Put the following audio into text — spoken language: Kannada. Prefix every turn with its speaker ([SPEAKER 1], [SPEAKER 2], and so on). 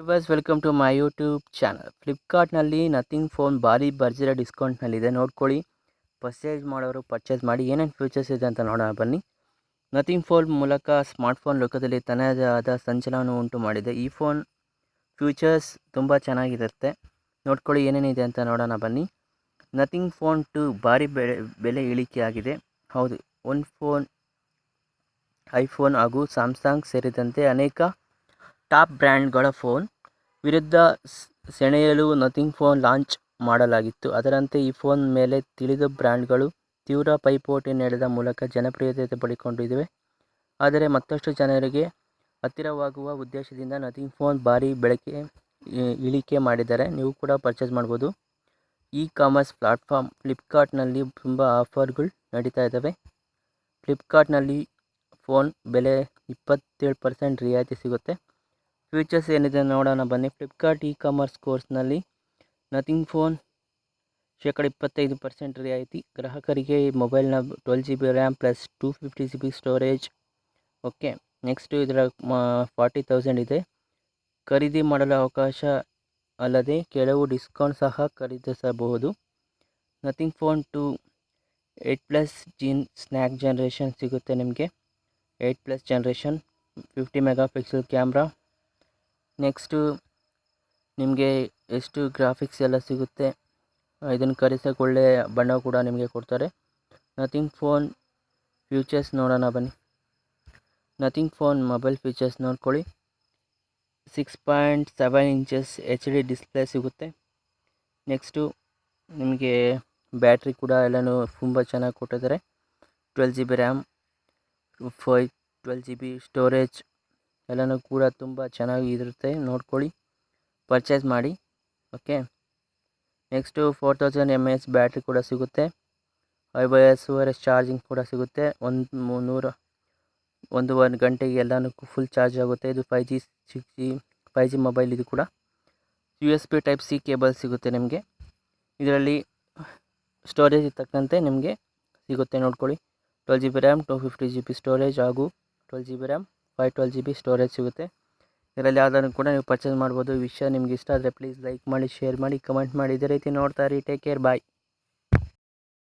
[SPEAKER 1] Viewers welcome to my YouTube channel ಫ್ಲಿಪ್ಕಾರ್ಟ್ನಲ್ಲಿ nothing phone ಭಾರಿ ಬರ್ಜಿರ ಡಿಸ್ಕೌಂಟ್ನಲ್ಲಿದೆ ನೋಡ್ಕೊಳ್ಳಿ. ಪರ್ಚೇಸ್ ಮಾಡೋರು ಪರ್ಚೇಸ್ ಮಾಡಿ ಏನೇನು ಫ್ಯೂಚರ್ಸ್ ಇದೆ ಅಂತ ನೋಡೋಣ. ಬನ್ನಿ. ನಥಿಂಗ್ ಫೋನ್ ಮೂಲಕ ಸ್ಮಾರ್ಟ್ಫೋನ್ ಲೋಕದಲ್ಲಿ ತನ್ನದೇ ಆದ ಸಂಚಲನ ಉಂಟು ಮಾಡಿದೆ. ಈ ಫೋನ್ ಫ್ಯೂಚರ್ಸ್ ತುಂಬ ಚೆನ್ನಾಗಿರುತ್ತೆ. ನೋಡ್ಕೊಳ್ಳಿ ಏನೇನಿದೆ ಅಂತ ನೋಡೋಣ. ಬನ್ನಿ. ನಥಿಂಗ್ ಫೋನ್ ಟು ಭಾರಿ ಬೆಲೆ ಬೆಲೆ ಇಳಿಕೆ ಆಗಿದೆ. ಹೌದು. ಒನ್ ಫೋನ್ ಐಫೋನ್ ಹಾಗೂ ಸ್ಯಾಮ್ಸಂಗ್ ಸೇರಿದಂತೆ ಅನೇಕ ಟಾಪ್ ಬ್ರ್ಯಾಂಡ್ಗಳ ಫೋನ್ ವಿರುದ್ಧ ಸೆಣೆಯಲು ನಥಿಂಗ್ ಫೋನ್ ಲಾಂಚ್ ಮಾಡಲಾಗಿತ್ತು. ಅದರಂತೆ ಈ ಫೋನ್ ಮೇಲೆ ತಿಳಿದ ಬ್ರ್ಯಾಂಡ್ಗಳು ತೀವ್ರ ಪೈಪೋಟಿ ನಡೆದ ಮೂಲಕ ಜನಪ್ರಿಯತೆ ಪಡೆದುಕೊಂಡಿವೆ ಆದರೆ ಮತ್ತಷ್ಟು ಜನರಿಗೆ ಹತ್ತಿರವಾಗುವ ಉದ್ದೇಶದಿಂದ ನಥಿಂಗ್ ಫೋನ್ ಭಾರಿ ಬೆಳಕೆ ಇಳಿಕೆ ಮಾಡಿದ್ದಾರೆ. ನೀವು ಕೂಡ ಪರ್ಚೇಸ್ ಮಾಡ್ಬೋದು. ಇ ಕಾಮರ್ಸ್ ಪ್ಲಾಟ್ಫಾರ್ಮ್ ಫ್ಲಿಪ್ಕಾರ್ಟ್ನಲ್ಲಿ ತುಂಬ ಆಫರ್ಗಳು ನಡೀತಾ ಇದ್ದಾವೆ. ಫ್ಲಿಪ್ಕಾರ್ಟ್ನಲ್ಲಿ ಫೋನ್ ಬೆಲೆ ಇಪ್ಪತ್ತೇಳು ಪರ್ಸೆಂಟ್ ರಿಯಾಯಿತಿ ಸಿಗುತ್ತೆ. ಫ್ಯೂಚರ್ಸ್ ಏನಿದೆ ನೋಡೋಣ, ಬನ್ನಿ. ಫ್ಲಿಪ್ಕಾರ್ಟ್ ಇ ಕಾಮರ್ಸ್ ಕೋರ್ಸ್ನಲ್ಲಿ ನಥಿಂಗ್ ಫೋನ್ ಶೇಕಡ ಇಪ್ಪತ್ತೈದು ಪರ್ಸೆಂಟ್ ರಿಯಾಯಿತಿ. ಗ್ರಾಹಕರಿಗೆ ಮೊಬೈಲ್ನ twelve G B RAM plus two fifty G B storage okay next ಇದರ ಫಾರ್ಟಿ ತೌಸಂಡ್ ಇದೆ. ಖರೀದಿ ಮಾಡಲು ಅವಕಾಶ ಅಲ್ಲದೆ ಕೆಲವು ಡಿಸ್ಕೌಂಟ್ ಸಹ ಖರೀದಿಸಬಹುದು. Nothing phone two eight plus gen snack generation ಸಿಗುತ್ತೆ ನಿಮಗೆ. Eight plus generation fifty megapixel camera next ನಿಮಗೆ ಎಷ್ಟು ಗ್ರಾಫಿಕ್ಸ್ ಎಲ್ಲ ಸಿಗುತ್ತೆ, ಇದನ್ನು ಖರೀದಿಸೋಕೆ ಒಳ್ಳೆ ಬಣ್ಣ ಕೂಡ ನಿಮಗೆ ಕೊಡ್ತಾರೆ. ನಥಿಂಗ್ ಫೋನ್ ಫ್ಯೂಚರ್ಸ್ ನೋಡೋಣ ಬನ್ನಿ. ನಥಿಂಗ್ ಫೋನ್ ಮೊಬೈಲ್ ಫೀಚರ್ಸ್ ನೋಡ್ಕೊಳ್ಳಿ. Six point seven inches H D display ಸಿಗುತ್ತೆ. ನೆಕ್ಸ್ಟು ನಿಮಗೆ ಬ್ಯಾಟ್ರಿ ಕೂಡ ಎಲ್ಲನೂ ತುಂಬ ಚೆನ್ನಾಗಿ ಕೊಟ್ಟಿದ್ದಾರೆ. Twelve G B RAM five twelve G B storage ಎಲ್ಲನೂ ಕೂಡ ತುಂಬ ಚೆನ್ನಾಗಿ ಇರುತ್ತೆ. ನೋಡ್ಕೊಳ್ಳಿ. ಪರ್ಚೇಸ್ ಮಾಡಿ. Okay next four thousand M H battery ಕೂಡ ಸಿಗುತ್ತೆ. I by S R S charging ಕೂಡ ಸಿಗುತ್ತೆ. ಒಂದು ಮುನ್ನೂರ, ಒಂದೂವರೆ ಗಂಟೆಗೆ ಎಲ್ಲನೂ ಫುಲ್ ಚಾರ್ಜ್ ಆಗುತ್ತೆ. ಇದು five G six G five G mobile ಇದು ಕೂಡ. U S B type C cable ಸಿಗುತ್ತೆ ನಿಮಗೆ. ಇದರಲ್ಲಿ ಸ್ಟೋರೇಜ್ ತಕ್ಕಂತೆ ನಿಮಗೆ ಸಿಗುತ್ತೆ. ನೋಡ್ಕೊಳ್ಳಿ. Twelve G B RAM two fifty G B storage ಹಾಗೂ twelve G B RAM five twelve G B storage ಸಿಗುತ್ತೆ. ಇದರಲ್ಲಿ ಯಾವ್ದಾದ್ರು ಕೂಡ ನೀವು ಪರ್ಚೇಸ್ ಮಾಡ್ಬೋದು. ವಿಷಯ ನಿಮ್ಗೆ ಇಷ್ಟ ಆದರೆ ಪ್ಲೀಸ್ ಲೈಕ್ ಮಾಡಿ ಶೇರ್ ಮಾಡಿ ಕಮೆಂಟ್ ಮಾಡಿ. ಇದೇ ರೀತಿ ನೋಡ್ತಾ ಇರಿ. Take care bye